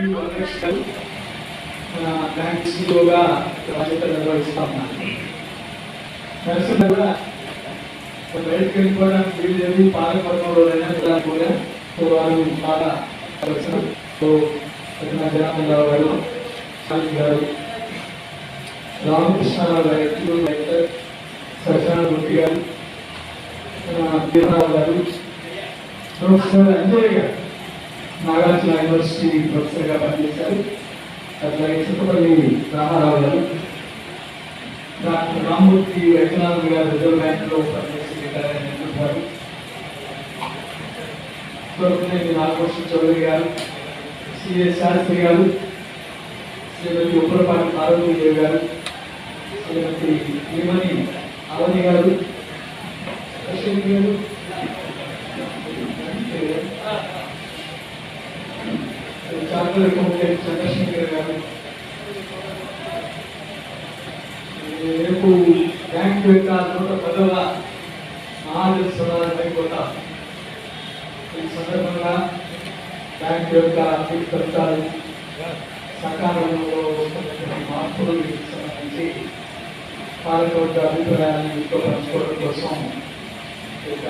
వరలక్ష్మి మన బ్యాంక్ సీఓగా బాధ్యతలు నిర్వహిస్తా ఉన్నాను నరసింహ కూడా బయటకు వెళ్ళిపోవడానికి వీలు లేదు పాలకొండలో అయినా కూడా సో వారు బాగా వచ్చారు సో పద్మా జనార్దనరావు గారు నాగార్జున యూనివర్సిటీ ప్రొఫెసర్గా పనిచేశారు. అట్లాగే చుట్టుపల్లి రామారావు గారు డాక్టర్ రామ్మూర్తి వైద్యనాథ్ గారు రిజర్వ్ బ్యాంక్లో పనిచేసి రిటైర్ అయినటువంటి నాగభూషణ్ చౌదరి గారు సిఏ శాస్త్రి గారు శ్రీమతి ఉప్పలపాటి పార్వతీదేవి గారు శ్రీమతి భీమని అవని గారు అశ్విని గారు చార్టల్ అకౌంటెంట్ చంద్రశేఖర్ గారు రేపు బ్యాంక్ యొక్క నూట పదవ మహాదివసరాలు అయిపోతా ఈ సందర్భంగా బ్యాంక్ యొక్క అభివృద్ధి ఫలితాలు సకాలంలో వస్తున్నటువంటి మార్పులకు సంబంధించి పాలకవర్గ అభిప్రాయాన్ని మీతో కోసం ఇక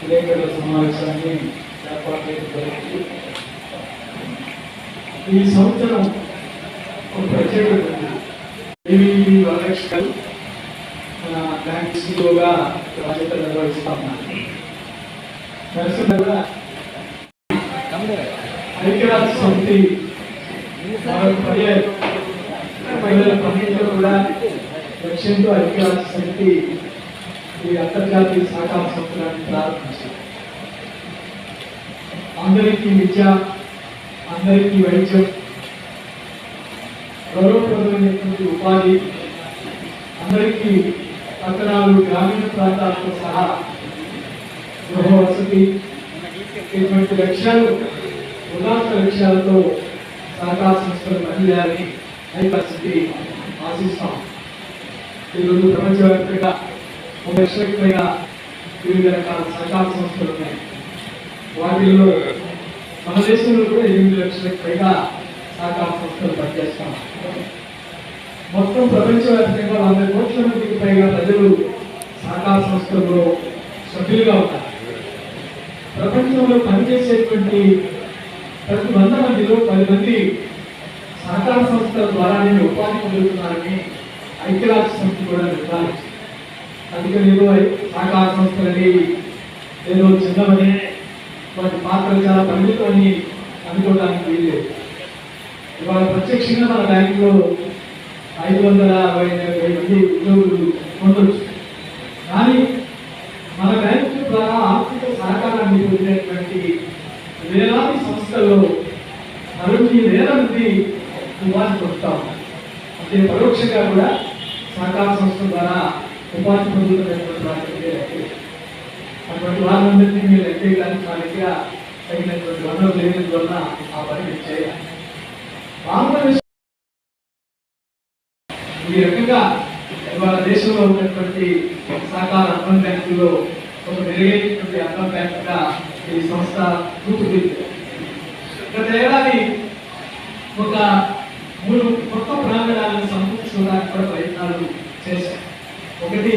విలేకరుల సమావేశాన్ని ఈ సంవత్సరం ఒక ప్రత్యేకత ఉంది. వరలక్ష్మి మన బ్యాంక్ సీఓగా బాధ్యత నిర్వహిస్తా ఉన్నాను నరసింహ ఐక్యరాజ్య సమితి మహిళల పర్యాయం కూడా లక్ష్యంతో ఐక్యరాజ్య సమితి ఈ అంతర్జాతీయ సహకార సంస్థలను ప్రారంభించింది. అందరికీ విద్య అందరికీ వైద్యం గౌరవప్రదమైనటువంటి ఉపాధి అందరికీ పట్టణాలు గ్రామీణ ప్రాంతాలతో సహా గృహ వసతి ఇటువంటి లక్ష్యాలు ఉదాత్త లక్ష్యాలతో సహకార సంస్థలు పనిచేయాలని హైపరిస్థితి ఆశిస్తాం. ఈరోజు ప్రపంచవ్యాప్తంగా ఒక లక్షలకు పైగా వివిధ రకాల సహకార సంస్థలు ఉన్నాయి వాటిల్లో మన దేశంలో కూడా ఎనిమిది లక్షలకు పైగా సహకార సంస్థలు పనిచేస్తాం. మొత్తం ప్రపంచవ్యాప్తంగా వంద కోట్ల మందికి పైగా ప్రజలు సహకార సంస్థల్లో సభ్యులుగా ఉంటారు. ప్రపంచంలో పనిచేసేటువంటి ప్రతి వంద మందిలో పది మంది సహకార సంస్థల ద్వారానే ఉపాధి పొందుతున్నానని ఐక్యరాజ్య సమితి కూడా నిర్ధారించింది. అందుకని ఏదో సహకార సంస్థలని ఏదో చిన్నవనే వాటి పాత్రలు చాలా పరిమితమని అనుకోవడానికి వీల్లేదు. ఇవాళ ప్రత్యక్షంగా మన బ్యాంకులో ఐదు వందల అరవై డెబ్బై మంది ఉద్యోగులు పొందొచ్చు కానీ మన బ్యాంకు ద్వారా ఆర్థిక సహకారాన్ని పొందినటువంటి వేలాది సంస్థల్లో అరవై వేల మంది ఉపాధి పొందుతా ఉన్నారు అంటే పరోక్షంగా కూడా సహకార సంస్థ ద్వారా ఉపాధి పొందుతున్నటువంటి వారికి అటువంటి వారందరినీ మీరు లెక్కడానికి మా దగ్గర తగినటువంటి వనరులు లేనందువలన ఆ పని మీరు చేయాలి. ఆంధ్రప్రదేశ్ ఈ రకంగా ఇవాళ దేశంలో ఉన్నటువంటి సహకార అర్బన్ బ్యాంకులో ఒక మెరుగైనటువంటి అర్బన్ బ్యాంకుగా ఈ సంస్థ రూపుదిద్దింది గత ఏడాది ఒక మూడు కొత్త ప్రాంగణాలను సమకూర్చుకోవడానికి కూడా ప్రయత్నాలు చేశాం ఒకటి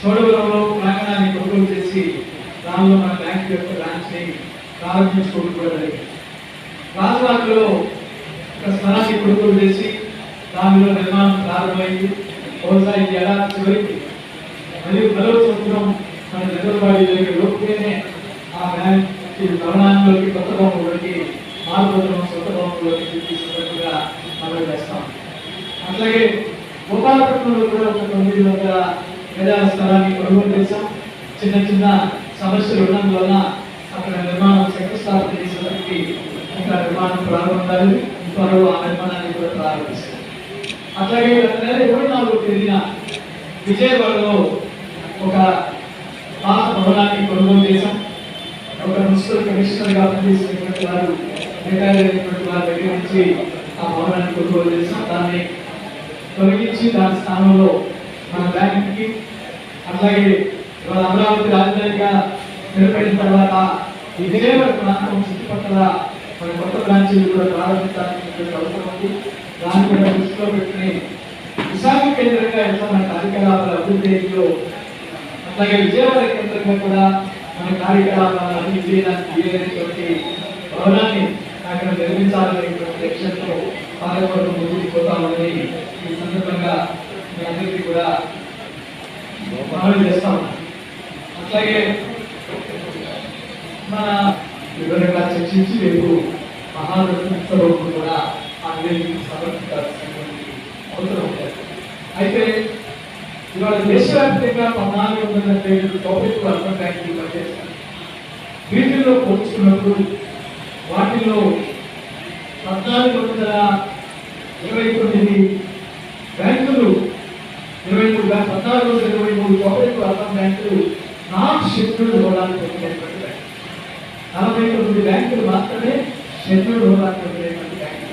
చోడవరంలో ప్రాంగణాన్ని కొనుగోలు చేసి దానిలో మన బ్యాంక్ యొక్క బ్రాంచ్ని ప్రారంభించుకోవడం కూడా జరిగింది రాజవాడలో ఒక స్థలాన్ని కొనుగోలు చేసి దానిలో నిర్మాణం ప్రారంభమైంది. బహుశా ఈ ఏడాది చివరికి మరియు మరో సంవత్సరం మన నిద్రపాడి జరిగే లోపుగానే ఆ బ్యాంక్ ఈ భవనాల్లోకి కొత్త భవనంలోకి మారుతున్న సొంత భవనంలోకి తీసుకున్నట్టుగా మనం చేస్తాం. అట్లాగే గోపాలపట్నంలో కూడా ఒక తొమ్మిది వందల గజాల స్థలాన్ని కొనుగోలు చేశాం. చిన్న చిన్న సమస్యలు ఉన్నందువల్ల అక్కడ నిర్మాణం శంకుస్థాపన చేసేటప్పటికి ఇంకా నిర్మాణం ప్రారంభాలు త్వరలో ఆ నిర్మాణాన్ని కూడా ప్రారంభిస్తారు అట్లాగే నెల ఇరవై నాలుగు తేదీన విజయవాడలో ఒక పాత భవనాన్ని కొనుగోలు చేశాం. ఒక మున్సిపల్ కమిషనర్గా పనిచేసినటువంటి వారు రిటైర్ అయినటువంటి వారి దగ్గర నుంచి ఆ భవనాన్ని కొనుగోలు చేశాం. దాన్ని తొలగించి దాని స్థానంలో మన బ్యాంక్కి అట్లాగే ఇవాళ అమరావతి రాజధానిగా నిలబడిన తర్వాత ఈ విజయవాడ ప్రాంతం చుట్టుపక్కల మన కొత్త బ్రాంచీలు కూడా ప్రారంభించాల్సిన అవసరం ఉంది. దాన్ని కూడా దృష్టిలో పెట్టుకుని విశాఖ కేంద్రంగా ఎంత మన కార్యకలాపాల అభివృద్ధిలో అట్లాగే విజయవాడ కేంద్రంగా కూడా మన కార్యకలాపాలను అభివృద్ధి చేయడానికి వీలైనటువంటి భవనాన్ని అక్కడ నిర్మించాలనేటువంటి లక్ష్యంతో పాలకవర్గం ముందుకు పోతామని ఈ సందర్భంగా మీ అందరికీ కూడా మనవి ఉన్నాను. అట్లాగే మన వివరంగా చర్చించి రేపు మహారత్నోత్సవం కూడా ఆ సమర్పించాల్సినటువంటి అవసరం ఉంది. అయితే ఇవాళ దేశవ్యాప్తంగా పద్నాలుగు వందల ఏడు టాపిక్ అర్బన్ బ్యాంకులు పనిచేస్తాయి వీటిల్లో పోల్చుకున్నప్పుడు వాటిలో పద్నాలుగు వందల ఇరవై తొమ్మిది బ్యాంకులు ఇరవై మూడు పద్నాలుగు వందల ఇరవై మూడు టాపిక్ అర్బన్ బ్యాంకులు నాట్ షెడ్యూల్డ్ హోదాలు పొందినటువంటి బ్యాంకులు నలభై తొమ్మిది బ్యాంకులు మాత్రమే షెడ్యూల్డ్ హోదాలు పొందినటువంటి బ్యాంకులు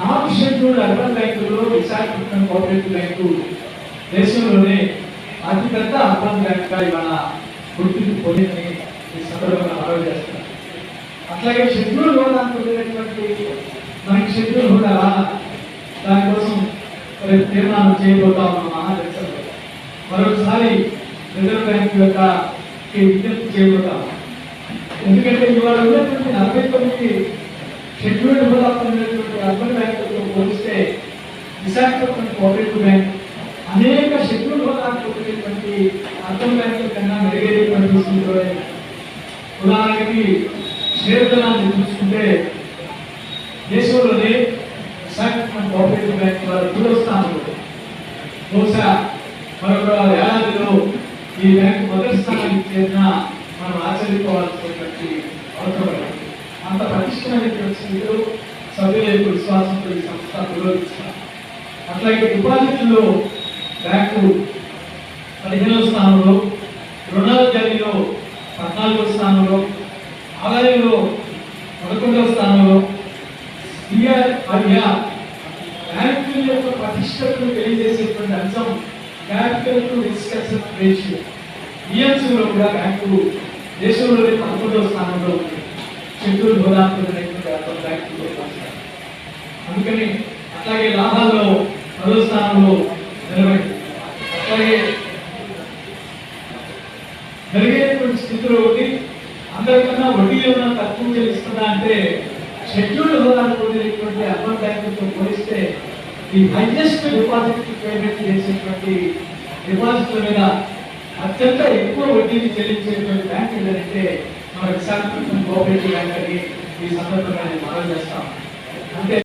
నాట్ షెడ్యూల్డ్ అర్బన్ బ్యాంకుల్లో విశాఖపట్నం కోఆపరేటివ్ బ్యాంకు దేశంలోనే అతిపెద్ద అర్బన్ బ్యాంక్గా ఇవాళ గుర్తింపు పొందిందని ఈ సందర్భంగా మనవి చేస్తున్నారు అట్లాగే షెడ్యూల్ హోదా పొందినటువంటి మనకి షెడ్యూల్ హోదా దానికోసం రేపు తీర్మానం చేయబోతా ఉన్నాం మహాదేశంలో మరొకసారి రిజర్వ్ బ్యాంక్ యొక్క ఈ విజ్ఞప్తి చేయబోతాం ఎందుకంటే ఇవాళ ఉన్నటువంటి నలభై తొమ్మిది షెడ్యూల్డ్ హోదా పొందినటువంటి అర్బన్ బ్యాంకులతో పోలిస్తే విశాఖపట్నం కోఆపరేటివ్ బ్యాంక్ అనేక షెడ్యూల్ హోదా పొందినటువంటి అర్బన్ బ్యాంకుల కన్నా మెరుగైనటువంటి స్థితిలో ఉదాహరణకి షేర్దనాన్ని చూసుకుంటే దేశంలోనే విశాఖపట్నం కోఆపరేటివ్ బ్యాంక్ వారు మూడో స్థానంలో. బహుశా మరొక ఏడాదిలో ఈ బ్యాంక్ ఏదైనా మనం ఆచరించుకోవాల్సినటువంటి అవసరం అంత పటిష్టమైనటువంటి స్థితిలో సభ్యుల యొక్క విశ్వాసంతో ఈ సంస్థ నిరోధిస్తారు. అట్లాగే డిపాజిట్లో బ్యాంకు పదిహేనవ స్థానంలో రుణాల జారీలో పద్నాలుగో స్థానంలో ఆదాయంలో పదకొండవ స్థానంలో సిఆర్ఐఆర్ బ్యాంకుల యొక్క ప్రతిష్టతను తెలియజేసేటువంటి అంశం capital to risk asset ratio. ఈఎంసీలో కూడా బ్యాంకులు దేశంలోనే పదకొండవ స్థానంలో ఉంది. షెడ్యూల్ హోదా పొందినటువంటి అర్థం బ్యాంకులో అందుకని అట్లాగే లాభాల్లో పదో స్థానంలో నిలబడి అట్లాగే జరిగేటువంటి స్థితిలో ఉంది. అందరికన్నా వడ్డీ ఏమైనా తక్కువ చెల్లిస్తుందా అంటే షెడ్యూల్డ్ హోదాలు పొందినటువంటి అర్బన్ బ్యాంకులతో పోలిస్తే ఈ హైయెస్ట్ డిపాజిట్ పేమెంట్ చేసేటువంటి డిపాజిట్ల మీద అత్యంత ఎక్కువ వడ్డీని చెల్లించేటువంటి బ్యాంక్ ఏంటంటే మన విశాఖపట్నం కోఆపరేటివ్ బ్యాంక్ అని ఈ సందర్భంగా నేను మనం చేస్తాం అంటే